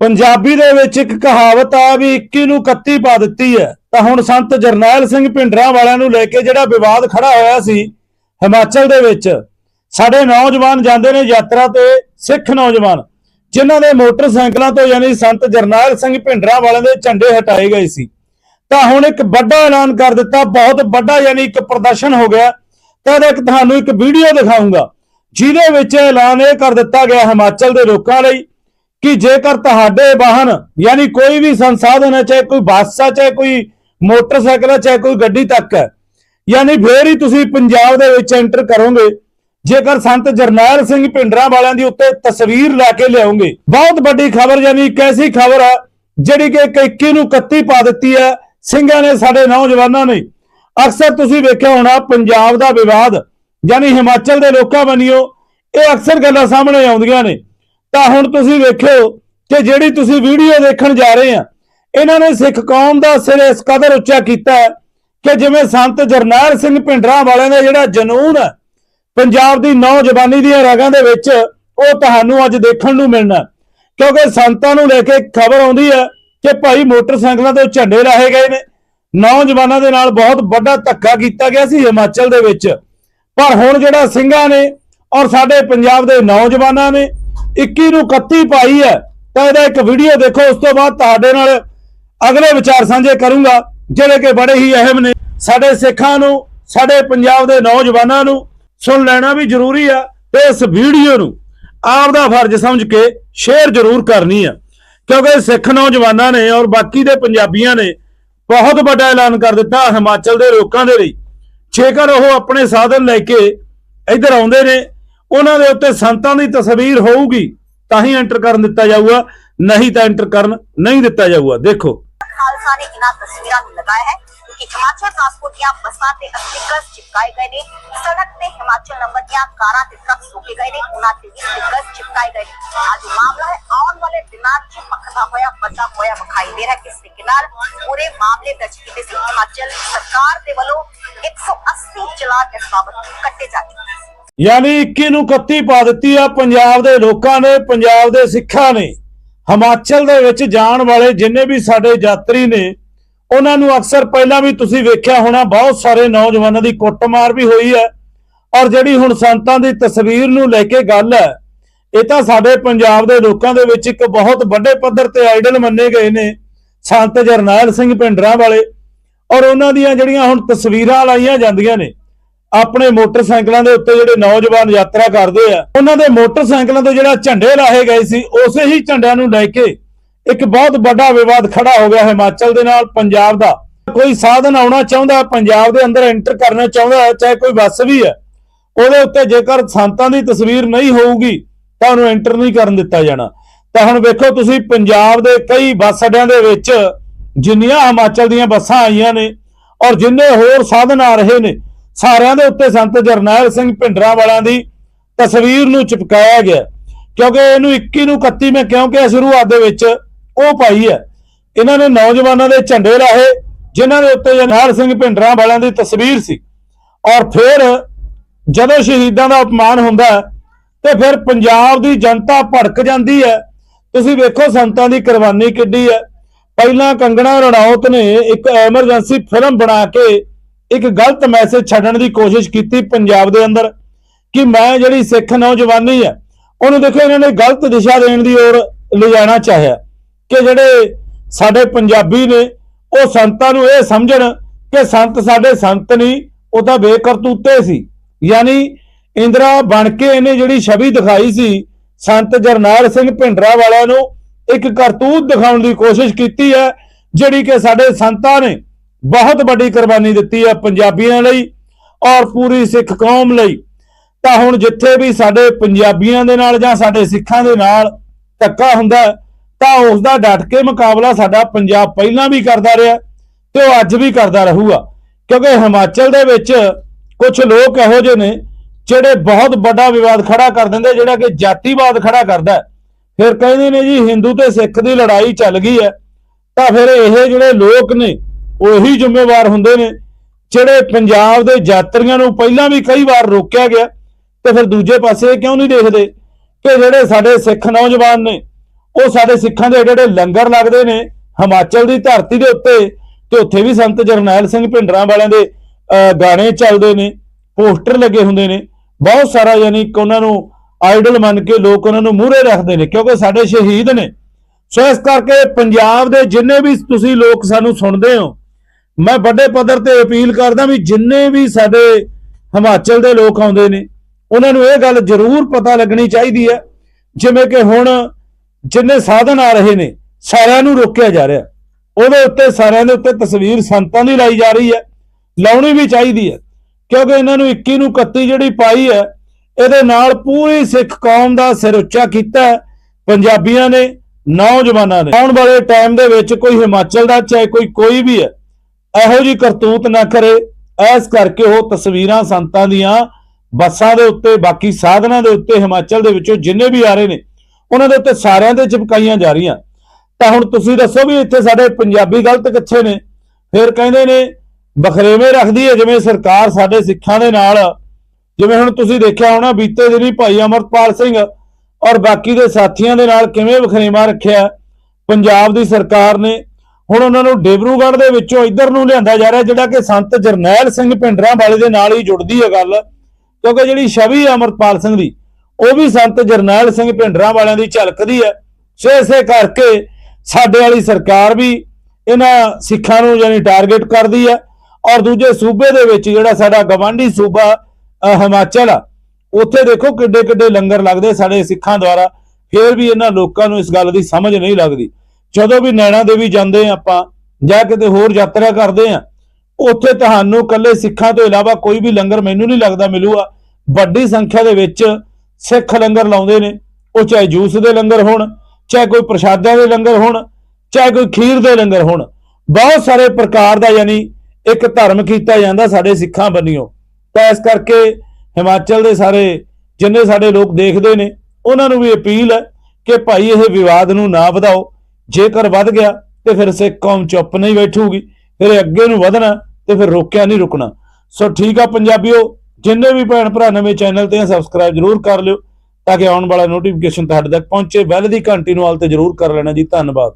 ਪੰਜਾਬੀ ਦੇ ਵਿੱਚ ਇੱਕ ਕਹਾਵਤ ਆ ਵੀ 21 ਨੂੰ 31 ਪਾ ਦਿੱਤੀ ਹੈ। ਤਾਂ ਹੁਣ ਸੰਤ ਜਰਨੈਲ ਸਿੰਘ ਭਿੰਡਰਾਂ ਵਾਲਿਆਂ ਨੂੰ ਲੈ ਕੇ ਜਿਹੜਾ ਵਿਵਾਦ ਖੜਾ ਹੋਇਆ ਸੀ ਹਿਮਾਚਲ ਦੇ ਵਿੱਚ, ਸਾਡੇ ਨੌਜਵਾਨ ਜਾਂਦੇ ਨੇ ਯਾਤਰਾ ਤੇ, ਸਿੱਖ ਨੌਜਵਾਨ, ਜਿਨ੍ਹਾਂ ਦੇ ਮੋਟਰਸਾਈਕਲਾਂ ਤੋਂ ਯਾਨੀ ਸੰਤ ਜਰਨੈਲ ਸਿੰਘ ਭਿੰਡਰਾਂ ਵਾਲਿਆਂ ਦੇ ਝੰਡੇ ਹਟਾਏ ਗਏ ਸੀ। ਤਾਂ ਹੁਣ ਇੱਕ ਵੱਡਾ ਐਲਾਨ ਕਰ ਦਿੱਤਾ, ਬਹੁਤ ਵੱਡਾ ਯਾਨੀ ਇੱਕ ਪ੍ਰਦਰਸ਼ਨ ਹੋ ਗਿਆ। ਤਾਂ ਇਹਦਾ ਇੱਕ ਤੁਹਾਨੂੰ ਇੱਕ ਵੀਡੀਓ ਦਿਖਾਉਂਗਾ ਜਿਹਦੇ ਵਿੱਚ ਐਲਾਨ ਇਹ ਕਰ ਦਿੱਤਾ ਗਿਆ ਹਿਮਾਚਲ ਦੇ ਲੋਕਾਂ ਲਈ ਕਿ ਜੇਕਰ ਤੁਹਾਡੇ ਵਾਹਨ, ਯਾਨੀ ਕੋਈ ਵੀ ਸੰਸਾਧਨ ਹੈ, ਚਾਹੇ ਕੋਈ ਬੱਸ ਹੈ ਚਾਹੇ ਕੋਈ ਮੋਟਰਸਾਈਕਲ ਹੈ ਚਾਹੇ ਕੋਈ ਗੱਡੀ ਤੱਕ ਹੈ, ਯਾਨੀ ਫੇਰ ਹੀ ਤੁਸੀਂ ਪੰਜਾਬ ਦੇ ਵਿੱਚ ਐਂਟਰ ਕਰੋਗੇ। ਜੇਕਰ ਸੰਤ ਜਰਨੈਲ ਸਿੰਘ ਭਿੰਡਰਾਂ ਵਾਲਿਆਂ ਦੀ ਉੱਤੇ ਤਸਵੀਰ ਲੈ ਕੇ ਲਿਆਉਂਗੇ। ਬਹੁਤ ਵੱਡੀ ਖਬਰ, ਯਾਨੀ ਇੱਕ ਐਸੀ ਖਬਰ ਹੈ ਜਿਹੜੀ ਕਿ ਇੱਕ 21 ਨੂੰ 31 ਪਾ ਦਿੱਤੀ ਹੈ। ਸਿੰਘਾਂ ਨੇ ਸਾਡੇ ਨੌਜਵਾਨਾਂ ਨੇ। ਅਕਸਰ ਤੁਸੀਂ ਵੇਖਿਆ ਹੋਣਾ, ਪੰਜਾਬ ਦਾ ਵਿਵਾਦ, ਯਾਨੀ ਹਿਮਾਚਲ ਦੇ ਲੋਕਾਂ ਬਣਿਓ ਇਹ ਅਕਸਰ ਗੱਲਾਂ ਸਾਹਮਣੇ ਆਉਂਦੀਆਂ ਨੇ। ਤਾਂ ਹੁਣ ਤੁਸੀਂ ਵੇਖਿਓ ਕਿ ਜਿਹੜੀ ਤੁਸੀਂ ਵੀਡੀਓ ਦੇਖਣ ਜਾ ਰਹੇ ਆ, ਇਹਨਾਂ ਨੇ ਸਿੱਖ ਕੌਮ ਦਾ ਸਿਰ ਇਸ ਕਦਰ ਉੱਚਾ ਕੀਤਾ ਕਿ ਜਿਵੇਂ ਸੰਤ ਜਰਨੈਲ ਸਿੰਘ ਭਿੰਡਰਾਂ ਵਾਲਿਆਂ ਦਾ ਜਿਹੜਾ ਜਨੂਨ ਹੈ, ਪੰਜਾਬ ਦੀ ਨੌਜਵਾਨੀ ਦੀਆਂ ਰਗਾਂ ਦੇ ਵਿੱਚ ਉਹ ਤੁਹਾਨੂੰ ਅੱਜ ਦੇਖਣ ਨੂੰ ਮਿਲਣਾ ਕਿਉਂਕਿ ਸੰਤਾਂ ਨੂੰ ਲੈ ਕੇ ਖਬਰ ਆਉਂਦੀ ਹੈ ਕਿ ਭਾਈ ਮੋਟਰਸਾਈਕਲਾਂ 'ਤੇ ਝੰਡੇ ਲਾਏ ਗਏ ਨੇ। ਨੌਜਵਾਨਾਂ ਦੇ ਨਾਲ ਬਹੁਤ ਵੱਡਾ ਧੱਕਾ ਕੀਤਾ ਗਿਆ ਸੀ ਹਿਮਾਚਲ ਦੇ ਵਿੱਚ। ਪਰ ਹੁਣ ਜਿਹੜਾ ਸਿੰਘਾਂ ਨੇ ਔਰ ਸਾਡੇ ਪੰਜਾਬ ਦੇ ਨੌਜਵਾਨਾਂ ਨੇ 21 ਨੂੰ 31 ਪਾਈ ਹੈ, ਤਾਂ ਇਹਦਾ ਇੱਕ ਵੀਡੀਓ ਦੇਖੋ, ਉਸ ਤੋਂ ਬਾਅਦ ਤੁਹਾਡੇ ਨਾਲ ਅਗਲੇ ਵਿਚਾਰ ਸਾਂਝੇ ਕਰੂੰਗਾ, ਜਿਹੜੇ ਕਿ ਬੜੇ ਹੀ ਅਹਿਮ ਨੇ। ਸਾਡੇ ਸਿੱਖਾਂ ਨੂੰ, ਸਾਡੇ ਪੰਜਾਬ ਦੇ ਨੌਜਵਾਨਾਂ ਨੂੰ ਸੁਣ ਲੈਣਾ ਵੀ ਜ਼ਰੂਰੀ ਆ ਤੇ ਇਸ ਵੀਡੀਓ ਨੂੰ ਆਪ ਦਾ ਫਰਜ਼ ਸਮਝ ਕੇ ਸ਼ੇਅਰ ਜ਼ਰੂਰ ਕਰਨੀ ਆ। ਕਿਉਂਕਿ ਸਿੱਖ ਨੌਜਵਾਨਾਂ ਨੇ ਔਰ ਬਾਕੀ ਦੇ ਪੰਜਾਬੀਆਂ ਨੇ ਬਹੁਤ ਵੱਡਾ ਐਲਾਨ ਕਰ ਦਿੱਤਾ ਹਿਮਾਚਲ ਦੇ ਲੋਕਾਂ ਦੇ ਲਈ। ਜੇਕਰ ਉਹ ਆਪਣੇ ਸਾਧਨ ਲੈ ਕੇ ਇੱਧਰ ਆਉਂਦੇ ਨੇ ਉਹਨਾਂ ਦੇ ਉੱਤੇ ਸੰਤਾਂ ਦੀ ਤਸਵੀਰ ਹੋਊਗੀ, ਤਾਂ ਹੀ ਐਂਟਰ ਕਰਨ ਦਿੱਤਾ ਜਾਊਗਾ, ਨਹੀਂ ਤਾਂ ਐਂਟਰ ਕਰਨ ਨਹੀਂ ਦਿੱਤਾ ਜਾਊਗਾ। ਦੇਖੋ। ਖਾਲਸਾ ਨੇ ਇਹਨਾਂ ਤਸਵੀਰਾਂ ਨੂੰ ਲਗਾਇਆ ਹੈ ਕਿ ਹਿਮਾਚਲ ਟਰਾਂਸਪੋਰਟ ਦੀਆਂ ਬੱਸਾਂ ਤੇ ਸਟickers ਚਿਪਕਾਏ ਗਏ ਨੇ। ਸੜਕ ਤੇ ਹਿਮਾਚਲ ਨੰਬਰ ਦੀਆਂ ਕਾਰਾਂ ਤੇ ਟਰੱਕ ਰੋਕੇ ਗਏ ਨੇ। ਉਹਨਾਂ ਤੇ ਵੀ ਸਟickers ਚਿਪਕਾਏ ਗਏ ਨੇ। ਅੱਜ ਮਾਮਲਾ ਹੈ, ਆਉਣ ਵਾਲੇ ਦਿਨਾਂ 'ਚ ਪੱਕਦਾ ਹੋਇਆ, ਵੱਡਾ ਹੋਇਆ, ਵਿਖਾਈ ਦੇ ਰਿਹਾ ਕਿਸ ਤਰੀਕੇ ਨਾਲ ਪੂਰੇ ਮਾਮਲੇ ਦਰਜ ਕੀਤੇ ਸੀ। ਹਿਮਾਚਲ ਸਰਕਾਰ ਦੇ ਵੱਲੋਂ 180 ਚਲਾਨ ਇਸ ਬਾਬਤ ਕੱਟੇ ਜਾ ਯਾਨੀ 21 ਨੂੰ 31 ਪਾ ਦਿੱਤੀ ਆ ਪੰਜਾਬ ਦੇ ਲੋਕਾਂ ਨੇ, ਪੰਜਾਬ ਦੇ ਸਿੱਖਾਂ ਨੇ। ਹਿਮਾਚਲ ਦੇ ਵਿੱਚ ਜਾਣ ਵਾਲੇ ਜਿੰਨੇ ਵੀ ਸਾਡੇ ਯਾਤਰੀ ਨੇ, ਉਹਨਾਂ ਨੂੰ ਅਕਸਰ ਪਹਿਲਾਂ ਵੀ ਤੁਸੀਂ ਵੇਖਿਆ ਹੋਣਾ, ਬਹੁਤ ਸਾਰੇ ਨੌਜਵਾਨਾਂ ਦੀ ਕੁੱਟਮਾਰ ਵੀ ਹੋਈ ਹੈ। ਔਰ ਜਿਹੜੀ ਹੁਣ ਸੰਤਾਂ ਦੀ ਤਸਵੀਰ ਨੂੰ ਲੈ ਕੇ ਗੱਲ ਹੈ, ਇਹ ਤਾਂ ਸਾਡੇ ਪੰਜਾਬ ਦੇ ਲੋਕਾਂ ਦੇ ਵਿੱਚ ਇੱਕ ਬਹੁਤ ਵੱਡੇ ਪੱਧਰ ਤੇ ਆਈਡਲ ਮੰਨੇ ਗਏ ਨੇ, ਸੰਤ ਜਰਨੈਲ ਸਿੰਘ ਭਿੰਡਰਾਂ ਵਾਲੇ ਔਰ ਉਹਨਾਂ ਦੀਆਂ ਜਿਹੜੀਆਂ ਹੁਣ ਤਸਵੀਰਾਂ ਲਾਈਆਂ ਜਾਂਦੀਆਂ ਨੇ ਆਪਣੇ ਮੋਟਰਸਾਈਕਲਾਂ ਦੇ ਉੱਤੇ ਜਿਹੜੇ ਨੌਜਵਾਨ ਯਾਤਰਾ ਕਰਦੇ ਆ, ਉਹਨਾਂ ਦੇ ਮੋਟਰਸਾਈਕਲਾਂ ਤੋਂ ਜਿਹੜਾ ਝੰਡੇ ਲਾਹੇ ਗਏ ਸੀ, ਉਸੇ ਹੀ ਝੰਡਿਆਂ ਨੂੰ ਲੈ ਕੇ ਇੱਕ ਬਹੁਤ ਵੱਡਾ ਵਿਵਾਦ ਖੜਾ ਹੋ ਗਿਆ ਹਿਮਾਚਲ ਦੇ ਨਾਲ, ਪੰਜਾਬ ਦਾ। ਕੋਈ ਸਾਧਨ ਆਉਣਾ ਚਾਹੁੰਦਾ, ਪੰਜਾਬ ਦੇ ਅੰਦਰ ਐਂਟਰ ਕਰਨਾ ਚਾਹੁੰਦਾ ਹੈ, ਚਾਹੇ ਕੋਈ ਬੱਸ ਵੀ ਹੈ, ਉਹਦੇ ਉੱਤੇ ਜੇਕਰ ਸੰਤਾਂ ਦੀ ਤਸਵੀਰ ਨਹੀਂ ਹੋਊਗੀ, ਤਾਂ ਉਹਨੂੰ ਐਂਟਰ ਨਹੀਂ ਕਰਨ ਦਿੱਤਾ ਜਾਣਾ। ਤਾਂ ਹੁਣ ਵੇਖੋ ਤੁਸੀਂ, ਪੰਜਾਬ ਦੇ ਕਈ ਬੱਸ ਅੱਡਿਆਂ ਦੇ ਵਿੱਚ ਜਿੰਨੀਆਂ ਹਿਮਾਚਲ ਦੀਆਂ ਬੱਸਾਂ ਆਈਆਂ ਨੇ, ਔਰ ਜਿੰਨੇ ਹੋਰ ਸਾਧਨ ਆ ਰਹੇ ਨੇ ਸਾਰਿਆਂ ਦੇ ਉੱਤੇ ਸੰਤ ਜਰਨੈਲ ਸਿੰਘ ਭਿੰਡਰਾਂ ਵਾਲਿਆਂ ਦੀ ਤਸਵੀਰ ਨੂੰ ਚਿਪਕਾਇਆ ਗਿਆ ਕਿਉਂਕਿ ਇਹਨੂੰ 21 ਨੂੰ 31 ਮੈਂ ਕਿਉਂਕਿ ਸ਼ੁਰੂਆਤ ਦੇ ਵਿੱਚ ਉਹ ਪਾਈ ਹੈ। ਇਹਨਾਂ ਨੇ ਨੌਜਵਾਨਾਂ ਦੇ ਝੰਡੇ ਲਾਏ ਜਿਨ੍ਹਾਂ ਦੇ ਉੱਤੇ ਜਰਨੈਲ ਸਿੰਘ ਭਿੰਡਰਾਂ ਵਾਲਿਆਂ ਦੀ ਤਸਵੀਰ ਸੀ। ਔਰ ਫਿਰ ਜਦੋਂ ਸ਼ਹੀਦਾਂ ਦਾ ਅਪਮਾਨ ਹੁੰਦਾ ਹੈ, ਤੇ ਫਿਰ ਪੰਜਾਬ ਦੀ ਜਨਤਾ ਭੜਕ ਜਾਂਦੀ ਹੈ। ਤੁਸੀਂ ਵੇਖੋ ਸੰਤਾਂ ਦੀ ਕੁਰਬਾਨੀ ਕਿੱਡੀ ਹੈ। ਪਹਿਲਾਂ ਕੰਗਣਾ ਰਣੌਤ ਨੇ ਇੱਕ ਐਮਰਜੈਂਸੀ ਫਿਲਮ ਬਣਾ ਕੇ ਇੱਕ ਗਲਤ ਮੈਸੇਜ ਛੱਡਣ ਦੀ ਕੋਸ਼ਿਸ਼ ਕੀਤੀ ਪੰਜਾਬ ਦੇ ਅੰਦਰ ਕਿ ਮੈਂ ਜਿਹੜੀ ਸਿੱਖ ਨੌਜਵਾਨੀ ਹੈ ਉਹਨੂੰ ਦੇਖੋ ਇਹਨਾਂ ਨੇ ਗਲਤ ਦਿਸ਼ਾ ਦੇਣ ਦੀ ਔਰ ਲਿਜਾਣਾ ਚਾਹਿਆ ਕਿ ਜਿਹੜੇ ਸਾਡੇ ਪੰਜਾਬੀ ਨੇ, ਉਹ ਸੰਤਾਂ ਨੂੰ ਇਹ ਸਮਝਣ ਕਿ ਸੰਤ ਸਾਡੇ ਸੰਤ ਨਹੀਂ ਉਹ ਤਾਂ ਬੇਕਰਤੂਤੇ ਸੀ। ਯਾਨੀ ਇੰਦਰਾ ਬਣ ਕੇ ਇਹਨੇ ਜਿਹੜੀ ਛਵੀ ਦਿਖਾਈ ਸੀ, ਸੰਤ ਜਰਨੈਲ ਸਿੰਘ ਭਿੰਡਰਾ ਵਾਲਿਆਂ ਨੂੰ ਇੱਕ ਕਰਤੂਤ ਦਿਖਾਉਣ ਦੀ ਕੋਸ਼ਿਸ਼ ਕੀਤੀ ਹੈ, ਜਿਹੜੀ ਕਿ ਸਾਡੇ ਸੰਤਾਂ ਨੇ ਬਹੁਤ ਵੱਡੀ ਕੁਰਬਾਨੀ ਦਿੱਤੀ ਹੈ ਪੰਜਾਬੀਆਂ ਲਈ ਔਰ ਪੂਰੀ ਸਿੱਖ ਕੌਮ ਲਈ। ਤਾਂ ਹੁਣ ਜਿੱਥੇ ਵੀ ਸਾਡੇ ਪੰਜਾਬੀਆਂ ਦੇ ਨਾਲ ਜਾਂ ਸਾਡੇ ਸਿੱਖਾਂ ਦੇ ਨਾਲ ਧੱਕਾ ਹੁੰਦਾ, ਤਾਂ ਉਸ ਦਾ ਡਟ ਕੇ ਮੁਕਾਬਲਾ ਸਾਡਾ ਪੰਜਾਬ ਪਹਿਲਾਂ ਵੀ ਕਰਦਾ ਰਿਹਾ ਤੇ ਉਹ ਅੱਜ ਵੀ ਕਰਦਾ ਰਹੂਗਾ। ਕਿਉਂਕਿ ਹਿਮਾਚਲ ਦੇ ਵਿੱਚ ਕੁਝ ਲੋਕ ਇਹੋ ਜਿਹੇ ਨੇ ਜਿਹੜੇ ਬਹੁਤ ਵੱਡਾ ਵਿਵਾਦ ਖੜਾ ਕਰ ਦਿੰਦੇ, ਜਿਹੜਾ ਕਿ ਜਾਤੀਵਾਦ ਖੜਾ ਕਰਦਾ ਫਿਰ ਕਹਿੰਦੇ ਨੇ ਜੀ, ਹਿੰਦੂ ਤੇ ਸਿੱਖ ਦੀ ਲੜਾਈ ਚੱਲ ਗਈ ਹੈ। ਤਾਂ ਫਿਰ ਇਹ ਜਿਹੜੇ ਲੋਕ ਨੇ ਉਹੀ ਜ਼ਿੰਮੇਵਾਰ ਹੁੰਦੇ ਨੇ, ਜਿਹੜੇ ਪੰਜਾਬ ਦੇ ਯਾਤਰੀਆਂ ਨੂੰ ਪਹਿਲਾਂ ਵੀ ਕਈ ਵਾਰ ਰੋਕਿਆ ਗਿਆ, ਤੇ ਫਿਰ ਦੂਜੇ ਪਾਸੇ ਕਿਉਂ ਨਹੀਂ ਦੇਖਦੇ ਕਿ ਜਿਹੜੇ ਸਾਡੇ ਸਿੱਖ ਨੌਜਵਾਨ ਨੇ, ਉਹ ਸਾਡੇ ਸਿੱਖਾਂ ਦੇ ਜਿਹੜੇ ਲੰਗਰ ਲੱਗਦੇ ਨੇ ਹਿਮਾਚਲ ਦੀ ਧਰਤੀ ਦੇ ਉੱਤੇ, ਤੇ ਉੱਥੇ ਵੀ ਸੰਤ ਜਰਨੈਲ ਸਿੰਘ ਭਿੰਡਰਾਂ ਵਾਲਿਆਂ ਦੇ ਗਾਣੇ ਚੱਲਦੇ ਨੇ, ਪੋਸਟਰ ਲੱਗੇ ਹੁੰਦੇ ਨੇ, ਬਹੁਤ ਸਾਰਾ ਯਾਨੀ ਕਿ ਉਹਨਾਂ ਨੂੰ ਆਈਡਲ ਮੰਨ ਕੇ ਲੋਕ ਉਹਨਾਂ ਨੂੰ ਮੂਹਰੇ ਰੱਖਦੇ ਨੇ, ਕਿਉਂਕਿ ਸਾਡੇ ਸ਼ਹੀਦ ਨੇ। ਸੋ ਇਸ ਕਰਕੇ ਪੰਜਾਬ ਦੇ ਜਿੰਨੇ ਵੀ ਤੁਸੀਂ ਲੋਕ ਸਾਨੂੰ ਸੁਣਦੇ ਹੋ ਮੈਂ ਵੱਡੇ ਪੱਧਰ ਤੇ ਅਪੀਲ ਕਰਦਾ ਵੀ ਜਿੰਨੇ ਵੀ ਸਾਡੇ ਹਿਮਾਚਲ ਦੇ ਲੋਕ ਆਉਂਦੇ ਨੇ, ਉਹਨਾਂ ਨੂੰ ਇਹ ਗੱਲ ਜ਼ਰੂਰ ਪਤਾ ਲੱਗਣੀ ਚਾਹੀਦੀ ਹੈ, ਜਿਵੇਂ ਕਿ ਹੁਣ ਜਿੰਨੇ ਸਾਧਨ ਆ ਰਹੇ ਨੇ, ਸਾਰਿਆਂ ਨੂੰ ਰੋਕਿਆ ਜਾ ਰਿਹਾ। ਉਹਦੇ ਉੱਤੇ, ਸਾਰਿਆਂ ਦੇ ਉੱਤੇ ਤਸਵੀਰ ਸੰਤਾਂ ਦੀ ਲਾਈ ਜਾ ਰਹੀ ਹੈ, ਲਾਉਣੀ ਵੀ ਚਾਹੀਦੀ ਹੈ, ਕਿਉਂਕਿ ਇਹਨਾਂ ਨੂੰ 21 ਨੂੰ 31 ਜਿਹੜੀ ਪਾਈ ਹੈ, ਇਹਦੇ ਨਾਲ ਪੂਰੀ ਸਿੱਖ ਕੌਮ ਦਾ ਸਿਰ ਉੱਚਾ ਕੀਤਾ ਹੈ, ਪੰਜਾਬੀਆਂ ਨੇ, ਨੌਜਵਾਨਾਂ ਨੇ। ਆਉਣ ਵਾਲੇ ਟਾਈਮ ਦੇ ਵਿੱਚ ਕੋਈ ਹਿਮਾਚਲ ਦਾ, ਚਾਹੇ ਕੋਈ ਕੋਈ ਵੀ ਹੈ ਇਹੋ ਜੀ ਕਰਤੂਤ ਨਾ ਕਰੇ। ਐਸ ਕਰਕੇ ਉਹ ਤਸਵੀਰਾਂ ਸੰਤਾਂ ਦੀਆਂ ਬੱਸਾਂ ਦੇ ਉੱਤੇ, ਬਾਕੀ ਸਾਧਨਾਂ ਦੇ ਉੱਤੇ ਹਿਮਾਚਲ ਦੇ ਵਿੱਚੋਂ ਜਿੰਨੇ ਵੀ ਆ ਰਹੇ ਨੇ, ਉਹਨਾਂ ਦੇ ਉੱਤੇ ਸਾਰਿਆਂ ਦੇ ਚਿਪਕਾਈਆਂ ਜਾ ਰਹੀਆਂ। ਤਾਂ ਹੁਣ ਤੁਸੀਂ ਦੱਸੋ ਵੀ ਇੱਥੇ ਸਾਡੇ ਪੰਜਾਬੀ ਗਲਤ ਕਿੱਥੇ ਨੇ? ਫਿਰ ਕਹਿੰਦੇ ਨੇ, ਬਖਰੇਵੇਂ ਰੱਖਦੀ ਹੈ ਜਿਵੇਂ ਸਰਕਾਰ ਸਾਡੇ ਸਿੱਖਾਂ ਦੇ ਨਾਲ। ਜਿਵੇਂ ਹੁਣ ਤੁਸੀਂ ਦੇਖਿਆ ਹੋਣਾ, ਬੀਤੇ ਦਿਨੀ ਭਾਈ ਅਮਰਪਾਲ ਸਿੰਘ ਔਰ ਬਾਕੀ ਦੇ ਸਾਥੀਆਂ ਦੇ ਨਾਲ ਕਿਵੇਂ ਬਖਰੇਵਾ ਰੱਖਿਆ। ਪੰਜਾਬ ਦੀ ਸਰਕਾਰ ਨੇ ਹੁਣ ਉਹਨਾਂ ਨੂੰ ਡੇਬਰੂਗੜ੍ਹ ਦੇ ਵਿੱਚੋਂ ਇੱਧਰ ਨੂੰ ਲਿਆਂਦਾ ਜਾ ਰਿਹਾ, ਜਿਹੜਾ ਕਿ ਸੰਤ ਜਰਨੈਲ ਸਿੰਘ ਭਿੰਡਰਾਂ ਵਾਲੇ ਦੇ ਨਾਲ ਹੀ ਜੁੜਦੀ ਹੈ ਗੱਲ, ਕਿਉਂਕਿ ਜਿਹੜੀ ਛਵੀ ਹੈ ਅਮਰਪਾਲ ਸਿੰਘ ਦੀ, ਉਹ ਵੀ ਸੰਤ ਜਰਨੈਲ ਸਿੰਘ ਭਿੰਡਰਾਂ ਵਾਲਿਆਂ ਦੀ ਝਲਕਦੀ ਹੈ। ਸੋ ਇਸੇ ਕਰਕੇ ਸਾਡੇ ਵਾਲੀ ਸਰਕਾਰ ਵੀ ਇਹਨਾਂ ਸਿੱਖਾਂ ਨੂੰ ਯਾਨੀ ਟਾਰਗੇਟ ਕਰਦੀ ਹੈ ਔਰ ਦੂਜੇ ਸੂਬੇ ਦੇ ਵਿੱਚ ਜਿਹੜਾ ਸਾਡਾ ਗਵਾਂਢੀ ਸੂਬਾ ਹਿਮਾਚਲ ਆ, ਉੱਥੇ ਦੇਖੋ ਕਿੱਡੇ ਕਿੱਡੇ ਲੰਗਰ ਲੱਗਦੇ ਸਾਡੇ ਸਿੱਖਾਂ ਦੁਆਰਾ, ਫਿਰ ਵੀ ਇਹਨਾਂ ਲੋਕਾਂ ਨੂੰ ਇਸ ਗੱਲ ਦੀ ਸਮਝ ਨਹੀਂ ਲੱਗਦੀ। ਜਦੋਂ ਵੀ ਨੈਣਾ ਦੇਵੀ ਜਾਂਦੇ ਆ ਆਪਾਂ, ਜਾਂ ਕਿਤੇ ਹੋਰ ਯਾਤਰਾ ਕਰਦੇ ਆ ਉੱਥੇ ਤੁਹਾਨੂੰ ਕੱਲੇ ਸਿੱਖਾਂ ਤੋਂ ਇਲਾਵਾ ਕੋਈ ਵੀ ਲੰਗਰ ਮੈਨੂੰ ਨਹੀਂ ਲੱਗਦਾ ਮਿਲੂਗਾ। ਵੱਡੀ ਸੰਖਿਆ ਦੇ ਵਿੱਚ ਸਿੱਖ ਲੰਗਰ ਲਾਉਂਦੇ ਨੇ। ਉਹ ਚਾਹੇ ਜੂਸ ਦੇ ਲੰਗਰ ਹੋਣ, ਚਾਹੇ ਕੋਈ ਪ੍ਰਸ਼ਾਦਾਂ ਦੇ ਲੰਗਰ ਹੋਣ, ਚਾਹੇ ਕੋਈ ਖੀਰ ਦੇ ਲੰਗਰ ਹੋਣ। ਬਹੁਤ ਸਾਰੇ ਪ੍ਰਕਾਰ ਦਾ ਯਾਨੀ ਇੱਕ ਧਰਮ ਕੀਤਾ ਜਾਂਦਾ ਸਾਡੇ ਸਿੱਖਾਂ ਬੰਨਿਓ। ਤਾਂ ਇਸ ਕਰਕੇ ਹਿਮਾਚਲ ਦੇ ਸਾਰੇ ਜਿੰਨੇ ਸਾਡੇ ਲੋਕ ਦੇਖਦੇ ਨੇ, ਉਹਨਾਂ ਨੂੰ ਵੀ ਅਪੀਲ ਹੈ ਕਿ ਭਾਈ ਇਹ ਵਿਵਾਦ ਨੂੰ ਨਾ ਵਧਾਓ। ਜੇਕਰ ਵੱਧ ਗਿਆ, ਤੇ ਫਿਰ ਸਿੱਖ ਕੌਮ ਚੁੱਪ ਨਹੀਂ ਬੈਠੂਗੀ, ਫਿਰ ਅੱਗੇ ਨੂੰ ਵਧਣਾ ਤੇ ਫਿਰ ਰੋਕਿਆ ਨਹੀਂ ਰੁਕਣਾ। ਸੋ ਠੀਕ ਆ ਪੰਜਾਬੀਓ, ਜਿੰਨੇ ਵੀ ਭੈਣ ਭਰਾ ਨਵੇਂ ਚੈਨਲ ਤੇ ਸਬਸਕ੍ਰਾਈਬ ਜਰੂਰ ਕਰ ਲਿਓ, ਤਾਂ ਕਿ ਆਉਣ ਵਾਲਾ ਨੋਟੀਫਿਕੇਸ਼ਨ ਤੁਹਾਡੇ ਤੱਕ ਪਹੁੰਚੇ, ਬੈਲ ਦੀ ਘੰਟੀ ਨੂੰ ਆਲ ਤੇ ਜਰੂਰ ਕਰ ਲੈਣਾ ਜੀ। ਧੰਨਵਾਦ।